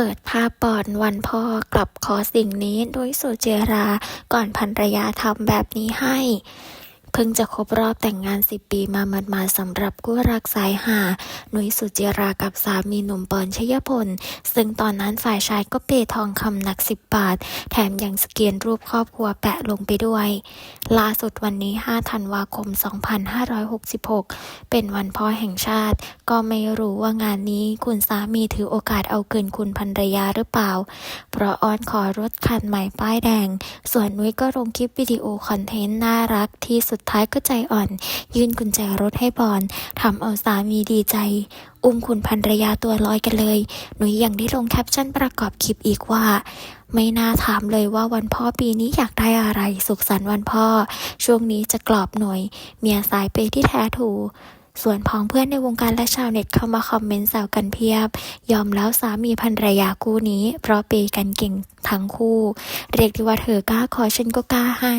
เปิดภาพปอนวันพ่อกลับขอสิ่งนี้ด้วยสุเจรา ก่อนภรรยาทำแบบนี้ให้ พิ่งจะครบรอบแต่งงาน 10 ปีมาหมาดๆสำหรับกู้รักสายหาหนุยสุจิรากับสามีหนุ่มปอนชยพล ซึ่งตอนนั้นฝ่ายชายก็เปย์ทองคำหนัก 10 บาท แถมยังสเกนรูปครอบครัวแปะลงไปด้วย ล่าสุดวันนี้ 5 ธันวาคม 2566 เป็นวันพ่อแห่งชาติ ก็ไม่รู้ว่างานนี้คุณสามีถือโอกาสเอาคืนคุณภรรยาหรือเปล่า เพราะอ้อนขอรถคันใหม่ป้ายแดง ส่วนนุ้ยก็ลงคลิปวิดีโอคอนเทนต์น่ารักที่สุดท้ายก็ใจอ่อน ยื่นกุญแจรถให้บอลทำเอาสามีดีใจ อุ้มคุณภรรยาตัวลอยกันเลย หนุยยังได้ลงแคปชั่นประกอบคลิปอีกว่า ไม่น่าถามเลยว่าวันพ่อปีนี้อยากได้อะไร สุขสันต์วันพ่อ ช่วงนี้จะกรอบหน่วย เมียสายเปย์ที่แท้ถูส่วนพ้องเพื่อนในวงการและชาวเน็ตเข้ามาคอมเมนต์แซวกันเพียบ ยอมแล้วสามีภรรยาคู่นี้ เพราะเปย์กันเก่งทั้งคู่ เรียกได้ว่าเธอกล้าขอฉันก็กล้าให้